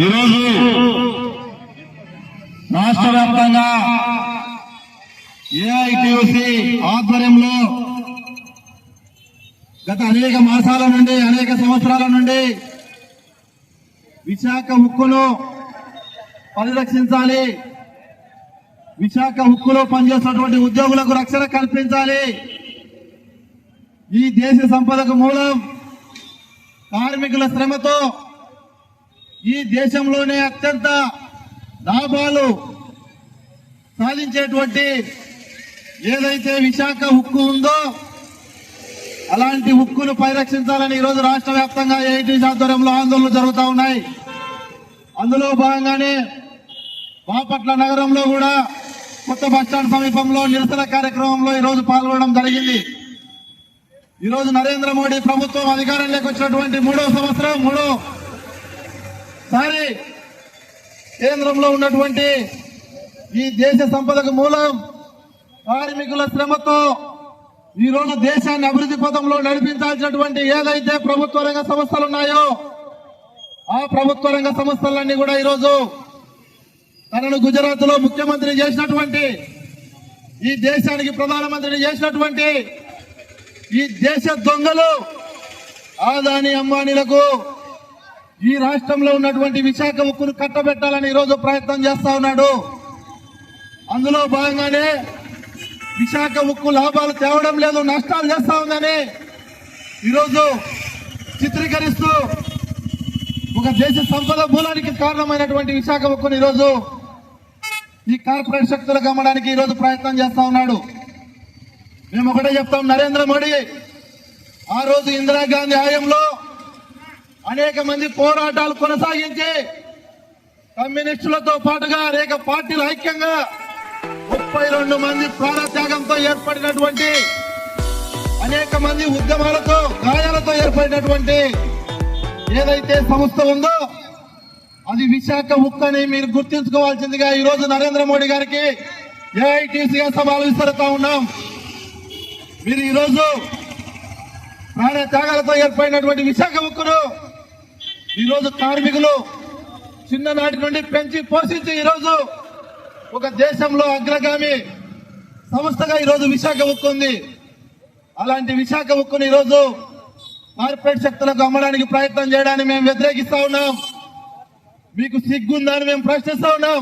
ఈరోజు రాష్ట్ర వ్యాప్తంగా ఏఐటిసి ఆధ్వర్యంలో గత అనేక మాసాల నుండి అనేక సంవత్సరాల నుండి విశాఖ ఉక్కును పరిరక్షించాలి విశాఖ ఉక్కులో పనిచేస్తున్నటువంటి ఉద్యోగులకు రక్షణ కల్పించాలి. ఈ దేశ సంపదకు మూలం కార్మికుల శ్రమతో ఈ దేశంలోనే అత్యంత లాభాలు సాధించేటువంటి ఏదైతే విశాఖ ఉక్కు ఉందో అలాంటి ఉక్కును పరిరక్షించాలని ఈరోజు రాష్ట్ర వ్యాప్తంగా ఏఐటీ ఆధ్వర్యంలో ఆందోళనలు జరుగుతూ ఉన్నాయి. అందులో భాగంగానే బాపట్ల నగరంలో కూడా కొత్త బస్టాండ్ సమీపంలో నిరసన కార్యక్రమంలో ఈరోజు పాల్గొనడం జరిగింది. ఈరోజు నరేంద్ర మోడీ ప్రభుత్వం అధికారంలోకి వచ్చినటువంటి మూడో సంవత్సరం మూడో సారి కేంద్రంలో ఉన్నటువంటి ఈ దేశ సంపదకు మూలం కార్మికుల శ్రమతో ఈరోజు దేశాన్ని అభివృద్ధి పథంలో నడిపించాల్సినటువంటి ఏదైతే ప్రభుత్వ రంగ సంస్థలు ఉన్నాయో ఆ ప్రభుత్వ రంగ సంస్థలన్నీ కూడా ఈరోజు తనను గుజరాత్లో ముఖ్యమంత్రి చేసినటువంటి ఈ దేశానికి ప్రధానమంత్రిని చేసినటువంటి ఈ దేశ దొంగలు ఆదాని అంబానీలకు ఈ రాష్ట్రంలో ఉన్నటువంటి విశాఖ ఉక్కును కట్టబెట్టాలని ఈరోజు ప్రయత్నం చేస్తా ఉన్నాడు. అందులో భాగంగానే విశాఖ ఉక్కు లాభాలు తేవడం లేదు నష్టాలు చేస్తా ఉందని ఈరోజు చిత్రీకరిస్తూ ఒక దేశ సంపద మూలానికి కారణమైనటువంటి విశాఖ ఉక్కును ఈరోజు ఈ కార్పొరేట్ శక్తులకు అమ్మడానికి ఈరోజు ప్రయత్నం చేస్తా ఉన్నాడు. మేము ఒకటే చెప్తాం నరేంద్ర మోడీ ఆ రోజు ఇందిరాగాంధీ హయాంలో అనేక మంది పోరాటాలు కొనసాగించి కమ్యూనిస్టులతో పాటుగా అనేక పార్టీలు ఐక్యంగా ముప్పై రెండు మంది ప్రాణత్యాగంతో ఏర్పడినటువంటి అనేక మంది ఉద్యమాలతో గాయాలతో ఏర్పడినటువంటి ఏదైతే సంస్థ ఉందో అది విశాఖ ఉక్కని అని మీరు గుర్తించుకోవాల్సిందిగా ఈ రోజు నరేంద్ర మోడీ గారికి ఏఐటీసీగా సవాలు ఉన్నాం. మీరు ఈరోజు ప్రాణ త్యాగాలతో ఏర్పడినటువంటి విశాఖ ఉక్కును ఈరోజు కార్మికులు చిన్ననాటి నుండి పెంచి పోషించి ఈరోజు ఒక దేశంలో అగ్రగామి సంస్థగా ఈరోజు విశాఖ ఉక్కుంది అలాంటి విశాఖ ఉక్కును ఈరోజు కార్పొరేట్ శక్తులకు అమ్మడానికి ప్రయత్నం చేయడానికి మేము వ్యతిరేకిస్తా ఉన్నాం. మీకు సిగ్గుందని మేము ప్రశ్నిస్తా ఉన్నాం.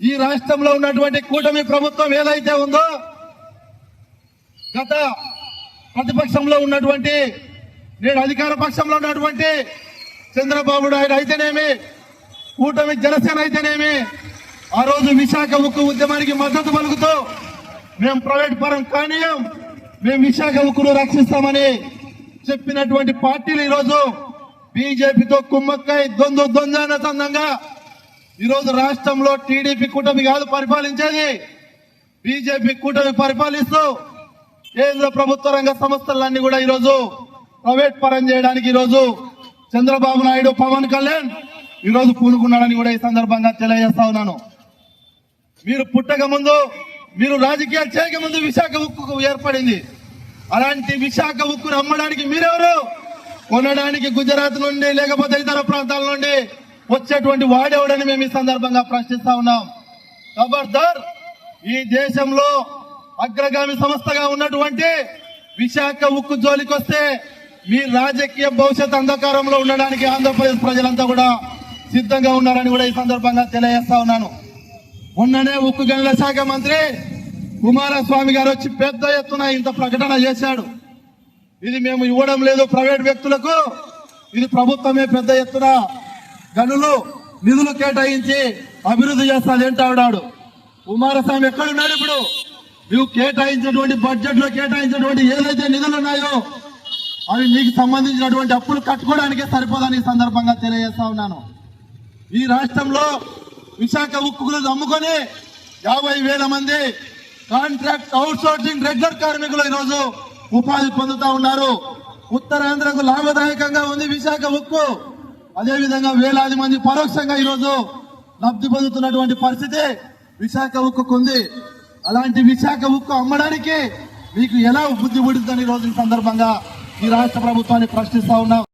ఈ రాష్ట్రంలో ఉన్నటువంటి కూటమి ప్రభుత్వం ఏదైతే ఉందో గత ప్రతిపక్షంలో ఉన్నటువంటి నేడు అధికార పక్షంలో ఉన్నటువంటి చంద్రబాబు నాయుడు అయితేనేమి కూటమి జనసేన అయితేనేమి ఆ రోజు విశాఖ ఉక్కు ఉద్యమానికి మద్దతు పలుకుతూ మేము ప్రైవేట్ పరం కానీయం మేము విశాఖ ఉక్కును రక్షిస్తామని చెప్పినటువంటి పార్టీలు ఈరోజు బీజేపీతో కుమ్మక్కై దొందు దొందనతందంగా ఈరోజు రాష్ట్రంలో టీడీపీ కూటమి కాదు పరిపాలించేది. బీజేపీ కూటమి పరిపాలిస్తూ కేంద్ర ప్రభుత్వ రంగ సంస్థలన్నీ కూడా ఈరోజు ప్రైవేట్ పరం చేయడానికి ఈరోజు చంద్రబాబు నాయుడు పవన్ కళ్యాణ్ ఈరోజు పూనుకున్నాడని కూడా ఈ సందర్భంగా తెలియజేస్తా ఉన్నాను. మీరు పుట్టక ముందు మీరు రాజకీయాలు చేయక ముందు విశాఖ ఉక్కు ఏర్పడింది. అలాంటి విశాఖ ఉక్కును అమ్మడానికి మీరెవరు? కొనడానికి గుజరాత్ నుండి లేకపోతే ఇతర ప్రాంతాల నుండి వచ్చేటువంటి వాడేవాడని మేము ఈ సందర్భంగా ప్రశ్నిస్తా ఉన్నాం. ఖబర్దార్ ఈ దేశంలో అగ్రగామి సంస్థగా ఉన్నటువంటి విశాఖ ఉక్కు జోలికొస్తే మీ రాజకీయ భవిష్యత్ అంధకారంలో ఉండడానికి ఆంధ్రప్రదేశ్ ప్రజలంతా కూడా సిద్ధంగా ఉన్నారని కూడా ఈ సందర్భంగా తెలియజేస్తా ఉన్నాను. మొన్ననే ఉక్కు గనుల శాఖ మంత్రి కుమారస్వామి గారు వచ్చి పెద్ద ఎత్తున ఇంత ప్రకటన చేశాడు. ఇది మేము ఇవ్వడం లేదు ప్రైవేట్ వ్యక్తులకు ఇది ప్రభుత్వమే పెద్ద ఎత్తున గనులు నిధులు కేటాయించి అభివృద్ధి చేస్తాది ఏంటాడు కుమారస్వామి ఎక్కడున్నాడు ఇప్పుడు? నువ్వు కేటాయించినటువంటి బడ్జెట్లో కేటాయించినటువంటి ఏదైతే నిధులు ఉన్నాయో అవి మీకు సంబంధించినటువంటి అప్పులు కట్టుకోవడానికే సరిపోదని ఈ సందర్భంగా తెలియజేస్తా ఉన్నాను. ఈ రాష్ట్రంలో విశాఖ ఉక్కులు అమ్ముకొని యాభై వేల మంది కాంట్రాక్ట్ అవుట్సోర్సింగ్ రెగ్యులర్ కార్మికులు ఈరోజు ఉపాధి పొందుతా ఉన్నారు. ఉత్తరాంధ్రకు లాభదాయకంగా ఉంది విశాఖ ఉక్కు. అదేవిధంగా వేలాది మంది పరోక్షంగా ఈరోజు లబ్ధి పొందుతున్నటువంటి పరిస్థితి విశాఖ ఉక్కుకుంది అలాంటి విశాఖ ఉక్కు అమ్మడానికి మీకు ఎలా బుద్ధి పుడుతుందని ఈ రోజు ఈ సందర్భంగా ఈ రాష్ట్ర ప్రభుత్వాన్ని ప్రశ్నిస్తా ఉన్నాం.